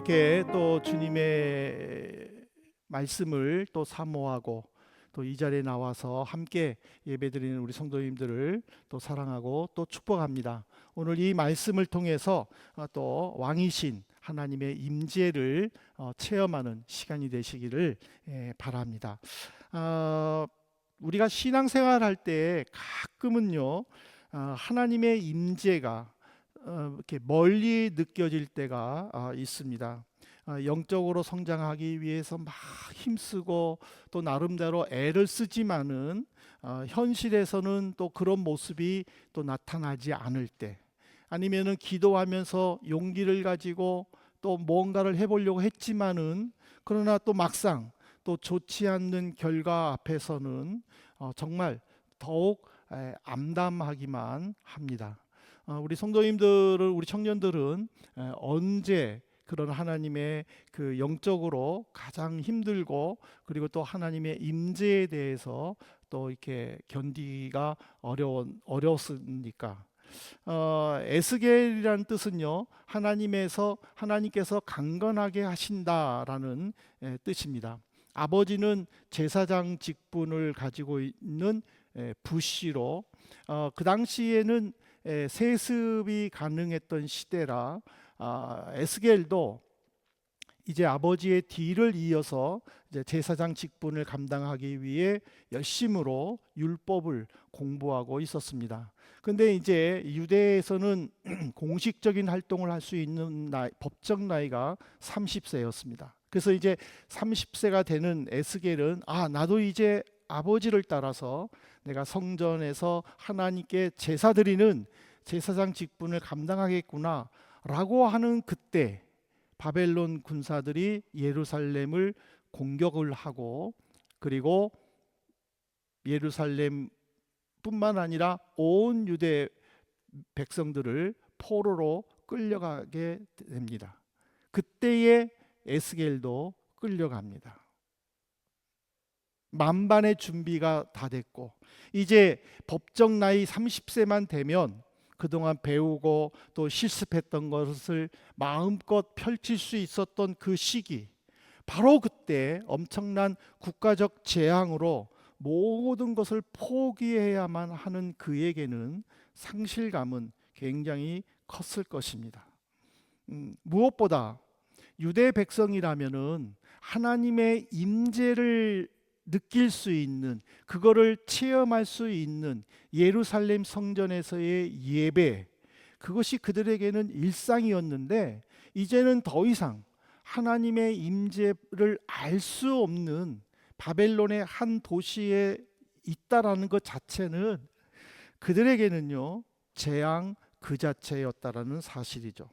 이렇게 또 주님의 말씀을 또 사모하고 또 이 자리에 나와서 함께 예배드리는 우리 성도님들을 또 사랑하고 또 축복합니다. 오늘 이 말씀을 통해서 어, 또 왕이신 하나님의 임재를 어, 체험하는 시간이 되시기를 예, 바랍니다. 어, 우리가 신앙생활 할 때 가끔은요 어, 하나님의 임재가 어, 이렇게 멀리 느껴질 때가 아, 있습니다. 아, 영적으로 성장하기 위해서 막 힘쓰고 또 나름대로 애를 쓰지만은 어, 현실에서는 또 그런 모습이 또 나타나지 않을 때 아니면은 기도하면서 용기를 가지고 또 뭔가를 해보려고 했지만은 그러나 또 막상 또 좋지 않는 결과 앞에서는 어, 정말 더욱 에, 암담하기만 합니다. 어, 우리 성도님들은 우리 청년들은 에, 언제 그런 하나님의 그 영적으로 가장 힘들고 그리고 또 하나님의 임재에 대해서 또 이렇게 견디기가 어려운 어려웠습니까? 어, 에스겔이라는 뜻은요 하나님에서 하나님께서 강건하게 하신다라는 에, 뜻입니다. 아버지는 제사장 직분을 가지고 있는 에, 부시로 어, 그 당시에는 에, 세습이 가능했던 시대라 아, 에스겔도 이제 아버지의 뒤를 이어서 제사장 직분을 감당하기 위해 열심으로 율법을 공부하고 있었습니다. 근데 이제 유대에서는 공식적인 활동을 할 수 있는 나이, 법적 나이가 30세였습니다. 그래서 이제 30세가 되는 에스겔은 아 나도 이제 아버지를 따라서 내가 성전에서 하나님께 제사 드리는 제사장 직분을 감당하겠구나라고 하는 그때 바벨론 군사들이 예루살렘을 공격을 하고 그리고 예루살렘뿐만 아니라 온 유대 백성들을 포로로 끌려가게 됩니다. 그때에 에스겔도 끌려갑니다. 만반의 준비가 다 됐고 이제 법정 나이 30세만 되면 그동안 배우고 또 실습했던 것을 마음껏 펼칠 수 있었던 그 시기 바로 그때 엄청난 국가적 재앙으로 모든 것을 포기해야만 하는 그에게는 상실감은 굉장히 컸을 것입니다. 음, 무엇보다 유대 백성이라면은 하나님의 임재를 느낄 수 있는 그거를 체험할 수 있는 예루살렘 성전에서의 예배 그것이 그들에게는 일상이었는데 이제는 더 이상 하나님의 임재를 알 수 없는 바벨론의 한 도시에 있다라는 것 자체는 그들에게는요 재앙 그 자체였다라는 사실이죠.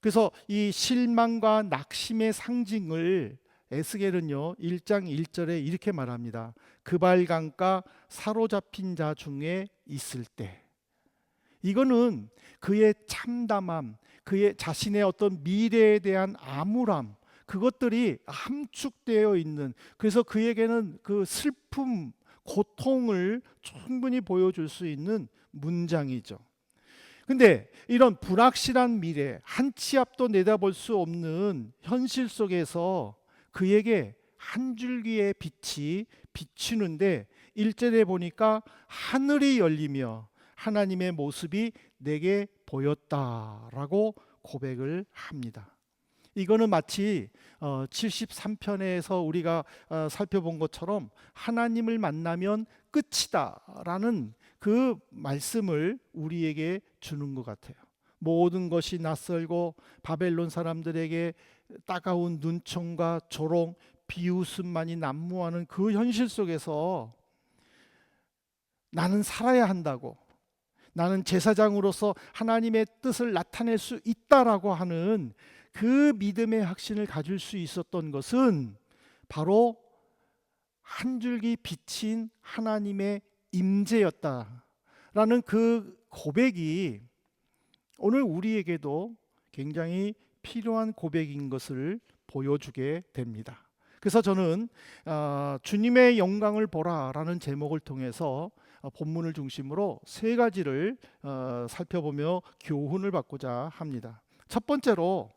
그래서 이 실망과 낙심의 상징을 에스겔은요 1장 1절에 이렇게 말합니다. 그발강가 사로잡힌 자 중에 있을 때 이거는 그의 참담함, 그의 자신의 어떤 미래에 대한 암울함 그것들이 함축되어 있는 그래서 그에게는 그 슬픔, 고통을 충분히 보여줄 수 있는 문장이죠. 근데 이런 불확실한 미래, 한 치 앞도 내다볼 수 없는 현실 속에서 그에게 한 줄기의 빛이 비추는데 일절에 보니까 하늘이 열리며 하나님의 모습이 내게 보였다라고 고백을 합니다. 이거는 마치 73편에서 우리가 어, 살펴본 것처럼 하나님을 만나면 끝이다라는 그 말씀을 우리에게 주는 것 같아요. 모든 것이 낯설고 바벨론 사람들에게 따가운 눈총과 조롱, 비웃음만이 난무하는 그 현실 속에서 나는 살아야 한다고 나는 제사장으로서 하나님의 뜻을 나타낼 수 있다라고 하는 그 믿음의 확신을 가질 수 있었던 것은 바로 한 줄기 비친 하나님의 임재였다라는 그 고백이 오늘 우리에게도 굉장히 필요한 고백인 것을 보여주게 됩니다. 그래서 저는 어, 주님의 영광을 보라라는 제목을 통해서 어, 본문을 중심으로 세 가지를 어, 살펴보며 교훈을 받고자 합니다. 첫 번째로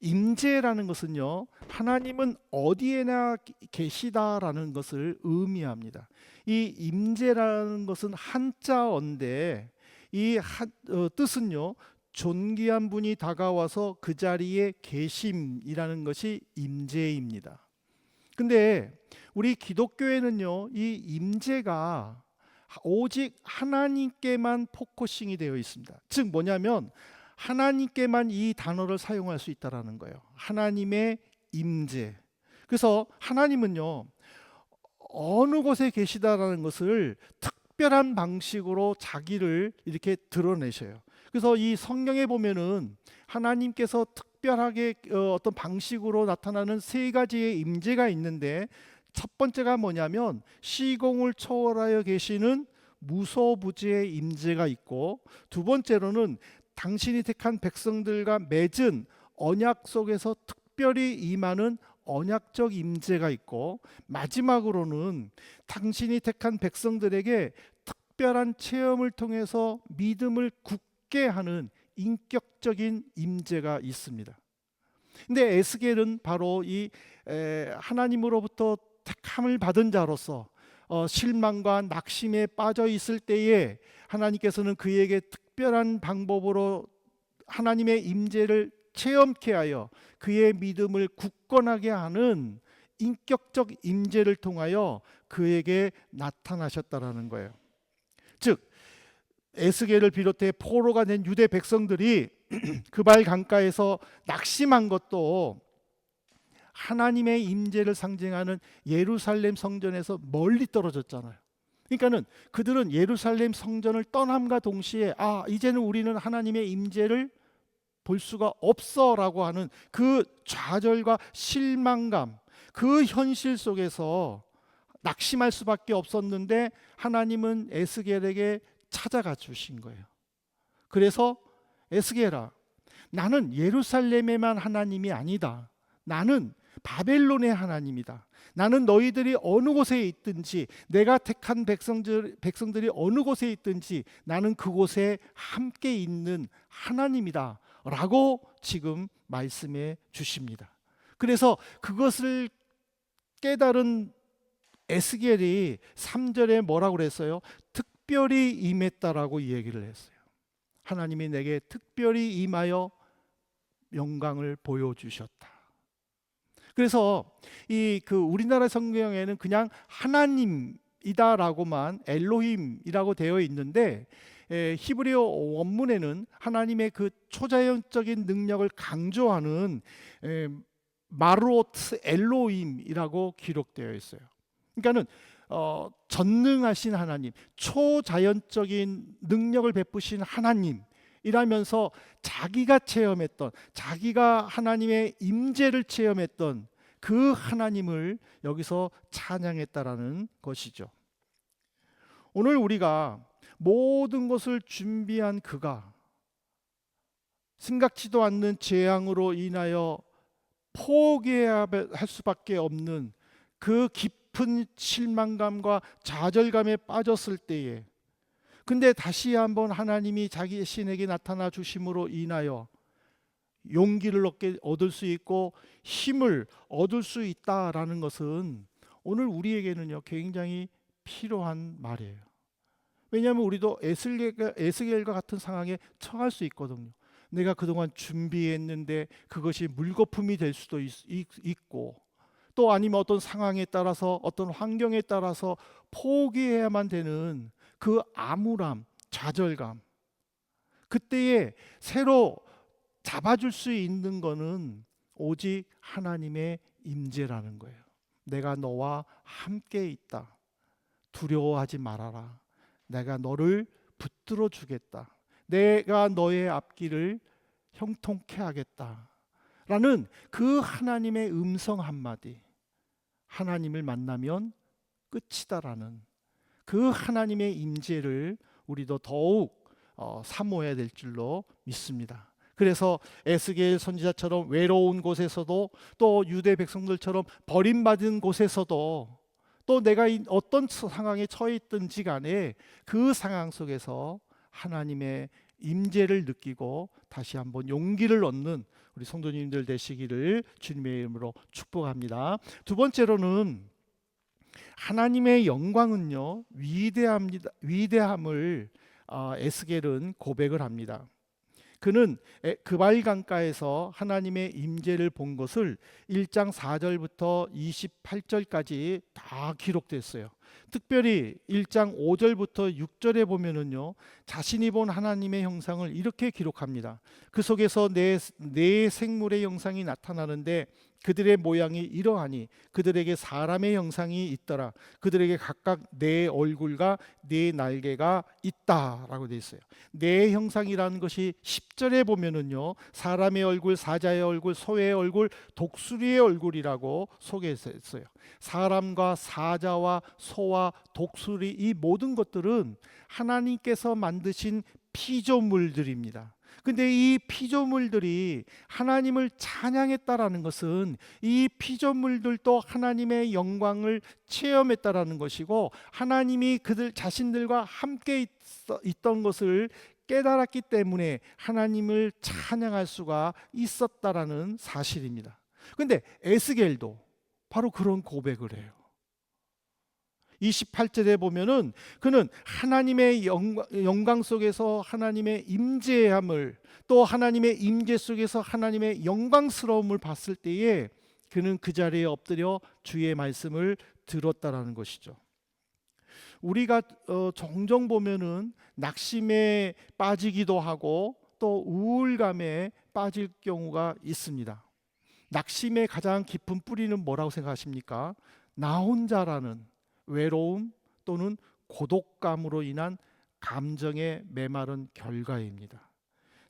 임재라는 것은요. 하나님은 어디에나 계시다라는 것을 의미합니다. 이 임재라는 것은 한자어인데 이 한- 어, 뜻은요. 존귀한 분이 다가와서 그 자리에 계심이라는 것이 임재입니다. 근데 우리 기독교에는요. 이 임재가 오직 하나님께만 포커싱이 되어 있습니다. 즉 뭐냐면 하나님께만 이 단어를 사용할 수 있다라는 거예요. 하나님의 임재. 그래서 하나님은요. 어느 곳에 계시다라는 것을 특 별한 방식으로 자기를 이렇게 드러내셔요. 그래서 이 성경에 보면은 하나님께서 특별하게 어, 어떤 방식으로 나타나는 세 가지의 임재가 있는데 첫 번째가 뭐냐면 시공을 초월하여 계시는 무소부지의 임재가 있고 두 번째로는 당신이 택한 백성들과 맺은 언약 속에서 특별히 임하는 언약적 임재가 있고 마지막으로는 당신이 택한 백성들에게 특별한 체험을 통해서 믿음을 굳게 하는 인격적인 임재가 있습니다. 근데 에스겔은 바로 이 에, 하나님으로부터 택함을 받은 자로서 어, 실망과 낙심에 빠져 있을 때에 하나님께서는 그에게 특별한 방법으로 하나님의 임재를 체험케 하여 그의 믿음을 굳건하게 하는 인격적 임재를 통하여 그에게 나타나셨다라는 거예요. 즉 에스겔을 비롯해 포로가 된 유대 백성들이 그발 강가에서 낙심한 것도 하나님의 임재를 상징하는 예루살렘 성전에서 멀리 떨어졌잖아요. 그러니까는 그들은 예루살렘 성전을 떠남과 동시에 아 이제는 우리는 하나님의 임재를 볼 수가 없어라고 하는 그 좌절과 실망감 그 현실 속에서 낙심할 수밖에 없었는데 하나님은 에스겔에게 찾아가 주신 거예요. 그래서 에스겔아 나는 예루살렘에만 하나님이 아니다. 나는 바벨론의 하나님이다. 나는 너희들이 어느 곳에 있든지 내가 택한 백성들 백성들이 어느 곳에 있든지 나는 그곳에 함께 있는 하나님이다. 라고 지금 말씀해 주십니다. 그래서 그것을 깨달은 에스겔이 3절에 뭐라고 그랬어요? 특별히 임했다라고 이 얘기를 했어요. 하나님이 내게 특별히 임하여 영광을 보여 주셨다. 그래서 이 그 우리나라 성경에는 그냥 하나님이다라고만 엘로힘이라고 되어 있는데 에, 히브리어 원문에는 하나님의 그 초자연적인 능력을 강조하는 에, 마루오트 엘로임이라고 기록되어 있어요. 그러니까는 어, 전능하신 하나님, 초자연적인 능력을 베푸신 하나님. 이라면서 자기가 체험했던 자기가 하나님의 임재를 체험했던 그 하나님을 여기서 찬양했다라는 것이죠. 오늘 우리가 모든 것을 준비한 그가 생각지도 않는 재앙으로 인하여 포기해야 할 수밖에 없는 그 깊은 실망감과 좌절감에 빠졌을 때에 근데 다시 한번 하나님이 자기 신에게 나타나 주심으로 인하여 용기를 얻게 얻을 수 있고 힘을 얻을 수 있다라는 것은 오늘 우리에게는요 굉장히 필요한 말이에요. 왜냐하면 우리도 에스겔과, 에스겔과 같은 상황에 처할 수 있거든요. 내가 그동안 준비했는데 그것이 물거품이 될 수도 있, 있고 또 아니면 어떤 상황에 따라서 어떤 환경에 따라서 포기해야만 되는 그 암울함, 좌절감. 그때에 새로 잡아줄 수 있는 거는 오직 하나님의 임재라는 거예요. 내가 너와 함께 있다. 두려워하지 말아라. 내가 너를 붙들어 주겠다. 내가 너의 앞길을 형통케 하겠다. 라는 그 하나님의 음성 한마디. 하나님을 만나면 끝이다라는 그 하나님의 임재를 우리도 더욱 어, 사모해야 될 줄로 믿습니다. 그래서 에스겔 선지자처럼 외로운 곳에서도 또 유대 백성들처럼 버림받은 곳에서도 또 내가 어떤 상황에 처해 있든지 간에 그 상황 속에서 하나님의 임재를 느끼고 다시 한번 용기를 얻는 우리 성도님들 되시기를 주님의 이름으로 축복합니다. 두 번째로는 하나님의 영광은요 위대합니다. 위대함을 어, 에스겔은 고백을 합니다. 그는 에- 그발 강가에서 하나님의 임재를 본 것을 1장 4절부터 28절까지 다 기록됐어요. 특별히 1장 5절부터 6절에 보면은요. 자신이 본 하나님의 형상을 이렇게 기록합니다. 그 속에서 내, 내 생물의 형상이 나타나는데 그들의 모양이 이러하니 그들에게 사람의 형상이 있더라. 그들에게 각각 내 얼굴과 내 날개가 있다라고 돼 있어요. 내 형상이라는 것이 10절에 보면은요. 사람의 얼굴, 사자의 얼굴, 소의 얼굴, 독수리의 얼굴이라고 소개했어요. 사람과 사자와 소와 독수리 이 모든 것들은 하나님께서 만드신 피조물들입니다. 근데 이 피조물들이 하나님을 찬양했다라는 것은 이 피조물들도 하나님의 영광을 체험했다라는 것이고 하나님이 그들 자신들과 함께 있어, 있던 것을 깨달았기 때문에 하나님을 찬양할 수가 있었다라는 사실입니다. 근데 에스겔도 바로 그런 고백을 해요. 28절에 보면은 그는 하나님의 영광, 속에서 하나님의 임재함을 또 하나님의 임재 속에서 하나님의 영광스러움을 봤을 때에 그는 그 자리에 엎드려 주의 말씀을 들었다라는 것이죠. 우리가 어, 종종 보면은 낙심에 빠지기도 하고 또 우울감에 빠질 경우가 있습니다. 낙심의 가장 깊은 뿌리는 뭐라고 생각하십니까? 나 혼자라는 외로움 또는 고독감으로 인한 감정의 메마른 결과입니다.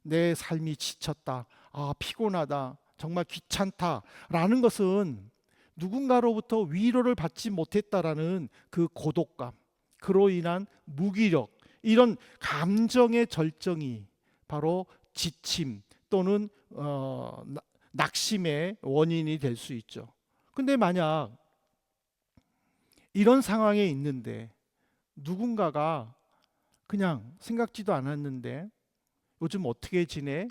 내 삶이 지쳤다. 아, 피곤하다. 정말 귀찮다 라는 것은 누군가로부터 위로를 받지 못했다라는 그 고독감, 그로 인한 무기력, 이런 감정의 절정이 바로 지침 또는 어, 나- 낙심의 원인이 될 수 있죠. 근데 만약 이런 상황에 있는데 누군가가 그냥 생각지도 않았는데 요즘 어떻게 지내?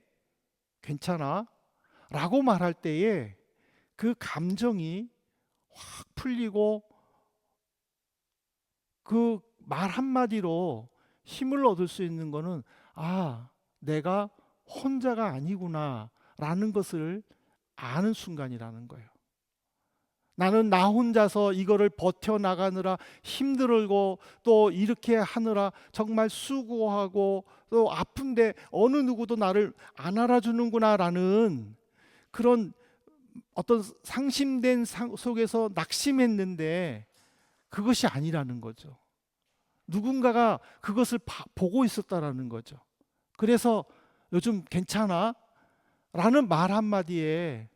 괜찮아? 라고 말할 때에 그 감정이 확 풀리고 그 말 한마디로 힘을 얻을 수 있는 거는 아, 내가 혼자가 아니구나 라는 것을 아는 순간이라는 거예요. 나는 나 혼자서 이거를 버텨나가느라 힘들고 또 이렇게 하느라 정말 수고하고 또 아픈데 어느 누구도 나를 안 알아주는구나라는 그런 어떤 상심된 상 속에서 낙심했는데 그것이 아니라는 거죠. 누군가가 그것을 바- 보고 있었다라는 거죠. 그래서 요즘 괜찮아? 라는 말 한마디에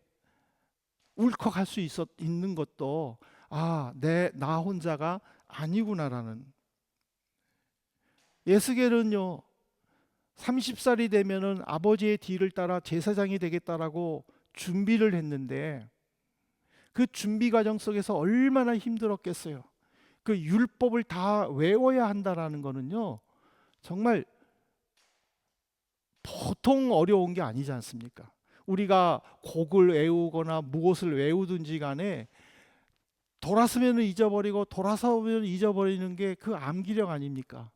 울컥할 수 있었 있는 것도 아, 내 나 혼자가 아니구나라는 예스겔은요. 30살이 되면은 아버지의 뒤를 따라 제사장이 되겠다라고 준비를 했는데 그 준비 과정 속에서 얼마나 힘들었겠어요. 그 율법을 다 외워야 한다라는 거는요. 정말 보통 어려운 게 아니지 않습니까? 우리가 곡을 외우거나 무엇을 외우든지 간에 돌아서면 잊어버리고 돌아서면 잊어버리는 게 그 암기력 아닙니까?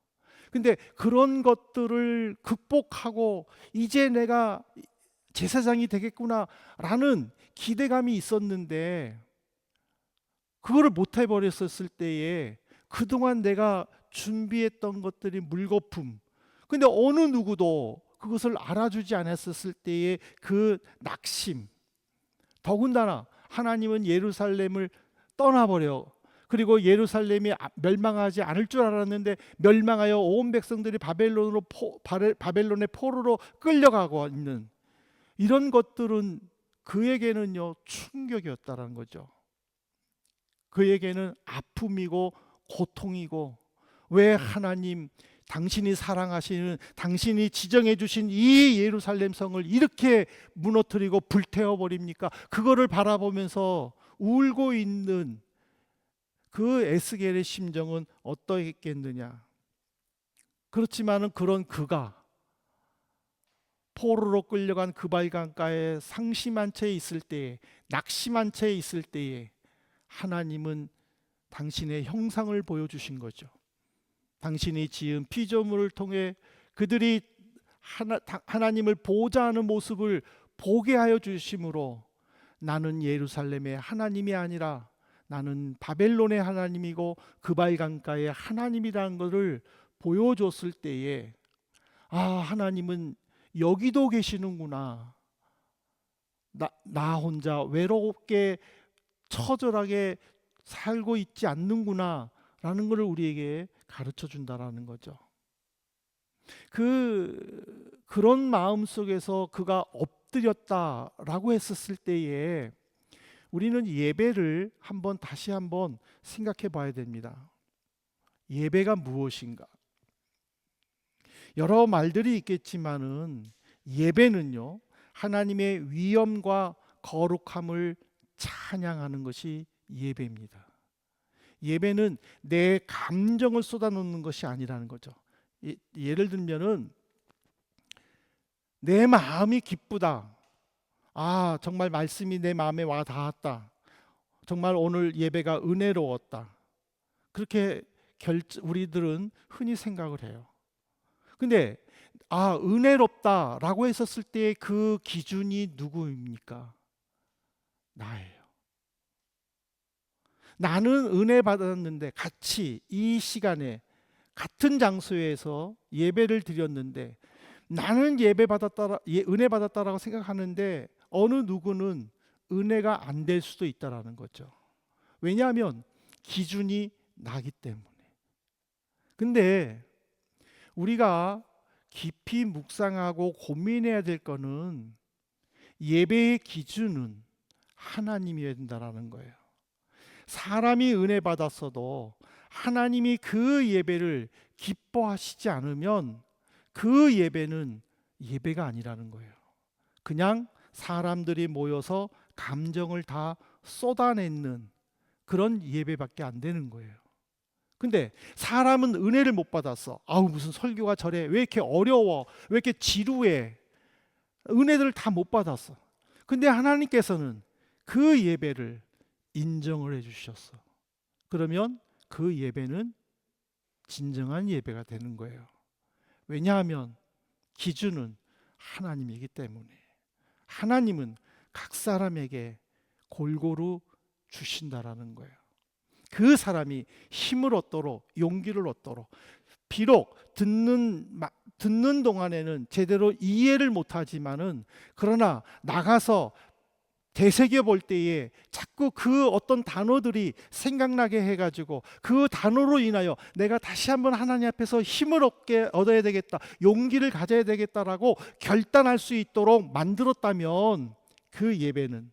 근데 그런 것들을 극복하고 이제 내가 제사장이 되겠구나라는 기대감이 있었는데 그거를 못 해버렸었을 때에 그동안 내가 준비했던 것들이 물거품 근데 어느 누구도 그것을 알아주지 않았었을 때의 그 낙심 더군다나 하나님은 예루살렘을 떠나버려 그리고 예루살렘이 아- 멸망하지 않을 줄 알았는데 멸망하여 온 백성들이 바벨론으로 포, 바벨론의 포로로 끌려가고 있는 이런 것들은 그에게는요 충격이었다라는 거죠. 그에게는 아픔이고 고통이고 왜 하나님 당신이 사랑하시는 당신이 지정해 주신 이 예루살렘 성을 이렇게 무너뜨리고 불태워 버립니까? 그거를 바라보면서 울고 있는 그 에스겔의 심정은 어떠했겠느냐? 그렇지만은 그런 그가 포로로 끌려간 그발 강가에 상심한 채 있을 때에 낙심한 채 있을 때에 하나님은 당신의 형상을 보여주신 거죠. 당신이 지은 피조물을 통해 그들이 하나, 다- 하나님을 보자 하는 모습을 보게 하여 주심으로 나는 예루살렘의 하나님이 아니라 나는 바벨론의 하나님이고 그발 강가의 하나님이라는 것을 보여줬을 때에 아 하나님은 여기도 계시는구나. 나, 나 혼자 외롭게 처절하게 살고 있지 않는구나 라는 것을 우리에게 가르쳐 준다라는 거죠. 그 그런 마음 속에서 그가 엎드렸다라고 했었을 때에 우리는 예배를 한번 다시 한번 생각해 봐야 됩니다. 예배가 무엇인가? 여러 말들이 있겠지만은 예배는요. 하나님의 위엄과 거룩함을 찬양하는 것이 예배입니다. 예배는 내 감정을 쏟아놓는 것이 아니라는 거죠. 예, 예를 들면은 내 마음이 기쁘다. 아, 정말 말씀이 내 마음에 와 닿았다. 정말 오늘 예배가 은혜로웠다. 그렇게 결 우리들은 흔히 생각을 해요. 근데 아, 은혜롭다라고 했었을 때그 기준이 누구입니까? 나예요. 나는 은혜 받았는데 같이 이 시간에 같은 장소에서 예배를 드렸는데 나는 예배 받았다 예, 은혜 받았다라고 생각하는데 어느 누구는 은혜가 안 될 수도 있다라는 거죠. 왜냐하면 기준이 나기 때문에. 근데 우리가 깊이 묵상하고 고민해야 될 거는 예배의 기준은 하나님이어야 된다라는 거예요. 사람이 은혜 받았어도 하나님이 그 예배를 기뻐하시지 않으면 그 예배는 예배가 아니라는 거예요. 그냥 사람들이 모여서 감정을 다 쏟아내는 그런 예배밖에 안 되는 거예요. 근데 사람은 은혜를 못 받았어. 아우 무슨 설교가 저래. 왜 이렇게 어려워? 왜 이렇게 지루해? 은혜들을 다 못 받았어. 근데 하나님께서는 그 예배를 인정을 해 주셨어. 그러면 그 예배는 진정한 예배가 되는 거예요. 왜냐하면 기준은 하나님이기 때문에 하나님은 각 사람에게 골고루 주신다라는 거예요. 그 사람이 힘을 얻도록 용기를 얻도록 비록 듣는 마- 듣는 동안에는 제대로 이해를 못하지만은 그러나 나가서 되새겨 볼 때에 자꾸 그 어떤 단어들이 생각나게 해가지고 그 단어로 인하여 내가 다시 한번 하나님 앞에서 힘을 얻게 얻어야 되겠다, 용기를 가져야 되겠다라고 결단할 수 있도록 만들었다면 그 예배는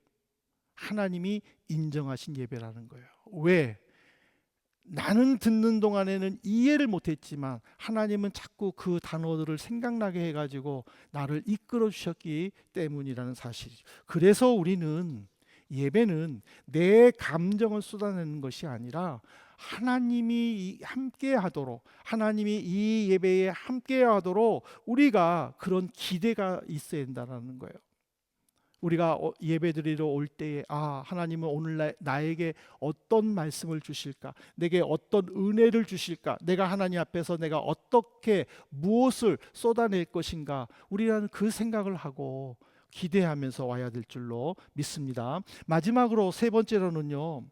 하나님이 인정하신 예배라는 거예요. 왜? 나는 듣는 동안에는 이해를 못했지만 하나님은 자꾸 그 단어들을 생각나게 해가지고 나를 이끌어 주셨기 때문이라는 사실이죠. 그래서 우리는 예배는 내 감정을 쏟아내는 것이 아니라 하나님이 함께 하도록 하나님이 이 예배에 함께 하도록 우리가 그런 기대가 있어야 된다는 거예요. 우리가 어- 예배드리러 올 때에 아 하나님은 오늘 나, 나에게 어떤 말씀을 주실까? 내게 어떤 은혜를 주실까? 내가 하나님 앞에서 내가 어떻게 무엇을 쏟아낼 것인가? 우리는 그 생각을 하고 기대하면서 와야 될 줄로 믿습니다. 마지막으로 세 번째로는요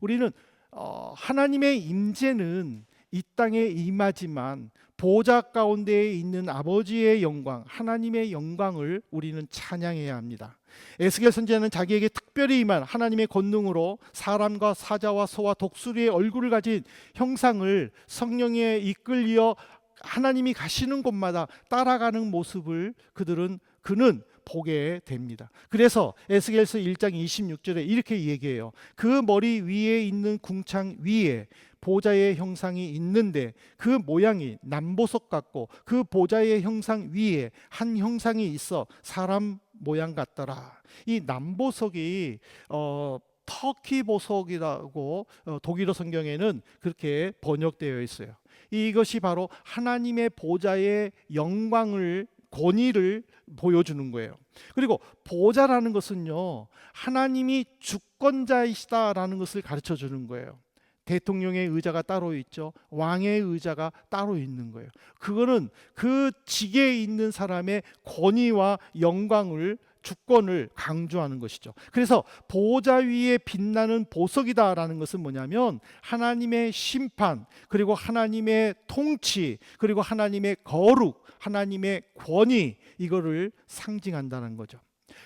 우리는 어, 하나님의 임재는 이 땅에 임하지만 보좌 가운데에 있는 아버지의 영광, 하나님의 영광을 우리는 찬양해야 합니다. 에스겔 선지자는 자기에게 특별히 임한 하나님의 권능으로 사람과 사자와 소와 독수리의 얼굴을 가진 형상을 성령에 이끌려 하나님이 가시는 곳마다 따라가는 모습을 그들은 그는 보게 됩니다. 그래서 에스겔서 1장 26절에 이렇게 얘기해요. 그 머리 위에 있는 궁창 위에 보좌의 형상이 있는데 그 모양이 남보석 같고 그 보좌의 형상 위에 한 형상이 있어 사람 모양 같더라. 이 남보석이 어 터키 보석이라고 어, 독일어 성경에는 그렇게 번역되어 있어요. 이것이 바로 하나님의 보좌의 영광을 권위를 보여주는 거예요. 그리고 보좌라는 것은요, 하나님이 주권자이시다라는 것을 가르쳐 주는 거예요. 대통령의 의자가 따로 있죠. 왕의 의자가 따로 있는 거예요. 그거는 그 직에 있는 사람의 권위와 영광을 주권을 강조하는 것이죠. 그래서 보좌 위에 빛나는 보석이다라는 것은 뭐냐면 하나님의 심판, 그리고 하나님의 통치, 그리고 하나님의 거룩, 하나님의 권위 이거를 상징한다는 거죠.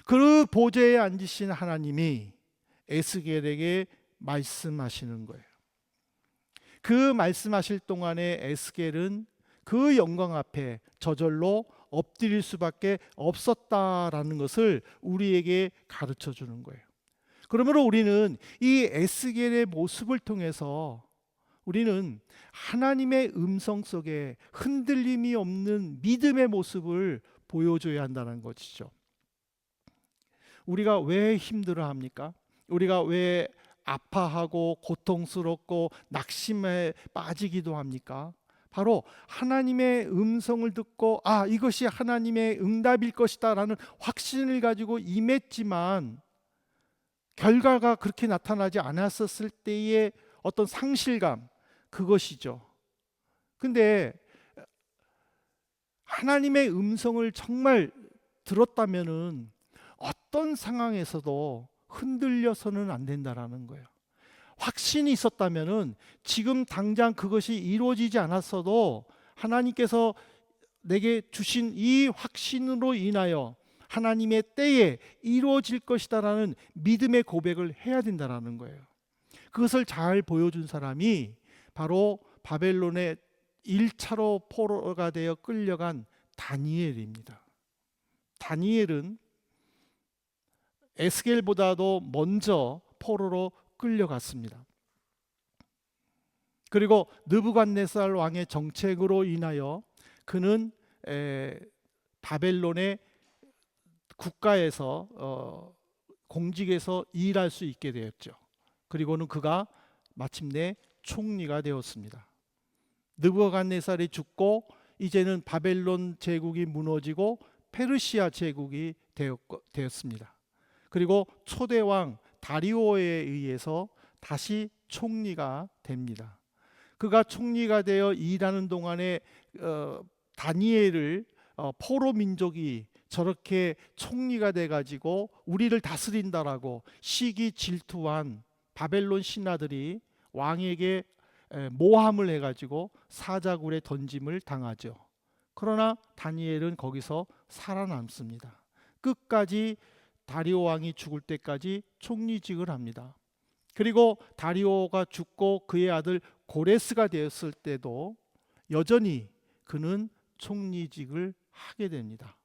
그 보좌에 앉으신 하나님이 에스겔에게 말씀하시는 거예요. 그 말씀하실 동안에 에스겔은 그 영광 앞에 저절로 엎드릴 수밖에 없었다라는 것을 우리에게 가르쳐 주는 거예요. 그러므로 우리는 이 에스겔의 모습을 통해서 우리는 하나님의 음성 속에 흔들림이 없는 믿음의 모습을 보여줘야 한다는 것이죠. 우리가 왜 힘들어 합니까? 우리가 왜 아파하고 고통스럽고 낙심에 빠지기도 합니까? 바로 하나님의 음성을 듣고 아 이것이 하나님의 응답일 것이다라는 확신을 가지고 임했지만 결과가 그렇게 나타나지 않았었을 때의 어떤 상실감 그것이죠. 근데 하나님의 음성을 정말 들었다면은 어떤 상황에서도 흔들려서는 안 된다라는 거예요. 확신이 있었다면은 지금 당장 그것이 이루어지지 않았어도 하나님께서 내게 주신 이 확신으로 인하여 하나님의 때에 이루어질 것이다라는 믿음의 고백을 해야 된다라는 거예요. 그것을 잘 보여준 사람이 바로 바벨론의 1차로 포로가 되어 끌려간 다니엘입니다. 다니엘은 에스겔보다도 먼저 포로로 끌려갔습니다. 그리고 느부갓네살 왕의 정책으로 인하여 그는 에, 바벨론의 국가에서 어, 공직에서 일할 수 있게 되었죠. 그리고는 그가 마침내 총리가 되었습니다. 느부갓네살이 죽고 이제는 바벨론 제국이 무너지고 페르시아 제국이 되었습니다. 그리고 초대왕 다리오에 의해서 다시 총리가 됩니다. 그가 총리가 되어 일하는 동안에 어, 다니엘을 어, 포로 민족이 저렇게 총리가 돼 가지고 우리를 다스린다라고 시기 질투한 바벨론 신하들이 왕에게 에, 모함을 해 가지고 사자굴에 던짐을 당하죠. 그러나 다니엘은 거기서 살아남습니다. 끝까지 다리오 왕이 죽을 때까지 총리직을 합니다. 그리고 다리오가 죽고 그의 아들 고레스가 되었을 때도 여전히 그는 총리직을 하게 됩니다.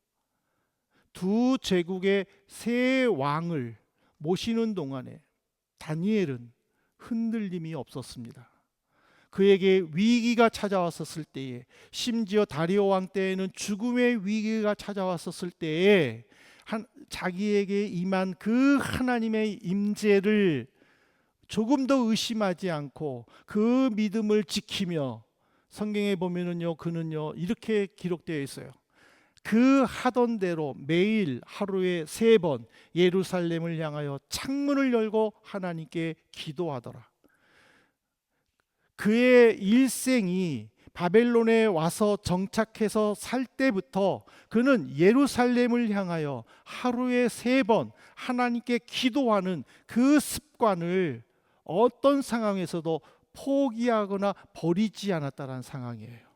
두 제국의 세 왕을 모시는 동안에 다니엘은 흔들림이 없었습니다. 그에게 위기가 찾아왔었을 때에 심지어 다리오 왕 때에는 죽음의 위기가 찾아왔었을 때에 한, 자기에게 임한 그 하나님의 임재를 조금 더 의심하지 않고 그 믿음을 지키며 성경에 보면은요 그는요 이렇게 기록되어 있어요. 그 하던 대로 매일 하루에 세 번 예루살렘을 향하여 창문을 열고 하나님께 기도하더라. 그의 일생이 바벨론에 와서 정착해서 살 때부터 그는 예루살렘을 향하여 하루에 세 번 하나님께 기도하는 그 습관을 어떤 상황에서도 포기하거나 버리지 않았다는 상황이에요.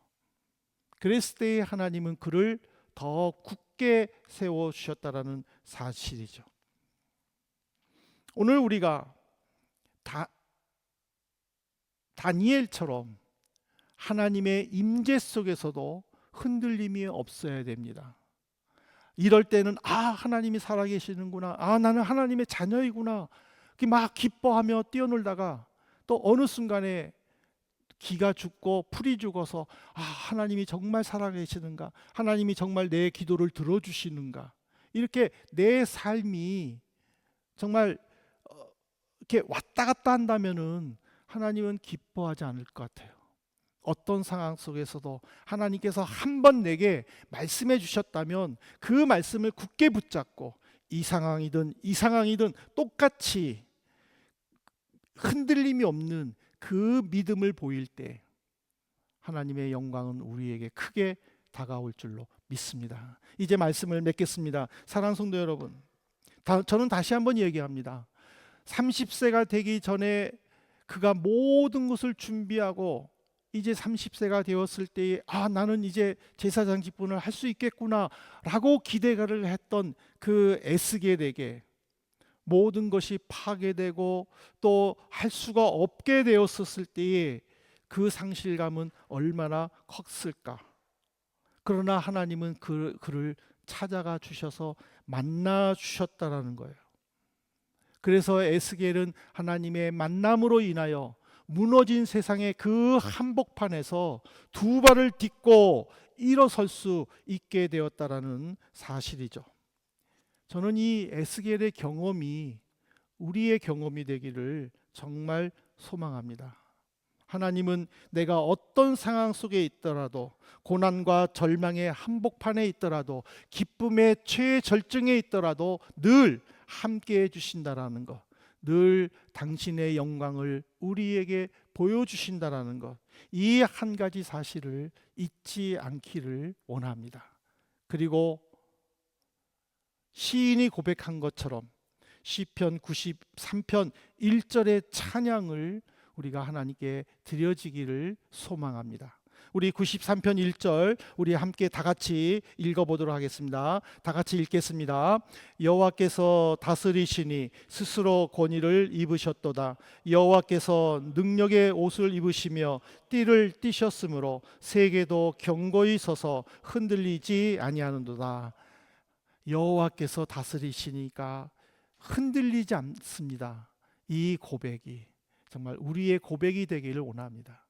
그랬을 때 하나님은 그를 더 굳게 세워 주셨다라는 사실이죠. 오늘 우리가 다 다니엘처럼 하나님의 임재 속에서도 흔들림이 없어야 됩니다. 이럴 때는 아 하나님이 살아계시는구나. 아 나는 하나님의 자녀이구나. 막 기뻐하며 뛰어놀다가 또 어느 순간에 기가 죽고 풀이 죽어서 아 하나님이 정말 살아계시는가? 하나님이 정말 내 기도를 들어주시는가? 이렇게 내 삶이 정말 어, 이렇게 왔다 갔다 한다면은 하나님은 기뻐하지 않을 것 같아요. 어떤 상황 속에서도 하나님께서 한 번 내게 말씀해 주셨다면 그 말씀을 굳게 붙잡고 이 상황이든 이 상황이든 똑같이 흔들림이 없는 그 믿음을 보일 때 하나님의 영광은 우리에게 크게 다가올 줄로 믿습니다. 이제 말씀을 맺겠습니다. 사랑 성도 여러분, 다- 저는 다시 한번 얘기합니다. 30세가 되기 전에 그가 모든 것을 준비하고 이제 30세가 되었을 때에 아 나는 이제 제사장 직분을 할 수 있겠구나라고 기대를 했던 그 에스겔에게 모든 것이 파괴되고 또 할 수가 없게 되었었을 때에 그 상실감은 얼마나 컸을까. 그러나 하나님은 그, 그를 찾아가 주셔서 만나 주셨다라는 거예요. 그래서 에스겔은 하나님의 만남으로 인하여 무너진 세상의 그 한복판에서 두 발을 딛고 일어설 수 있게 되었다라는 사실이죠. 저는 이 에스겔의 경험이 우리의 경험이 되기를 정말 소망합니다. 하나님은 내가 어떤 상황 속에 있더라도 고난과 절망의 한복판에 있더라도 기쁨의 최절정에 있더라도 늘 함께 해 주신다라는 것. 늘 당신의 영광을 우리에게 보여주신다라는 것. 이 한 가지 사실을 잊지 않기를 원합니다. 그리고 시인이 고백한 것처럼 시편 93편 1절의 찬양을 우리가 하나님께 드려지기를 소망합니다. 우리 93편 1절 우리 함께 다 같이 읽어 보도록 하겠습니다. 다 같이 읽겠습니다. 여호와께서 다스리시니 스스로 권위를 입으셨도다. 여호와께서 능력의 옷을 입으시며 띠를 띠셨으므로 세계도 경고히 서서 흔들리지 아니하는도다. 여호와께서 다스리시니까 흔들리지 않습니다. 이 고백이 정말 우리의 고백이 되기를 원합니다.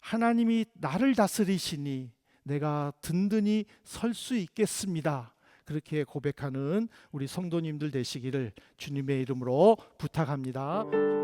하나님이 나를 다스리시니 내가 든든히 설 수 있겠습니다. 그렇게 고백하는 우리 성도님들 되시기를 주님의 이름으로 부탁합니다.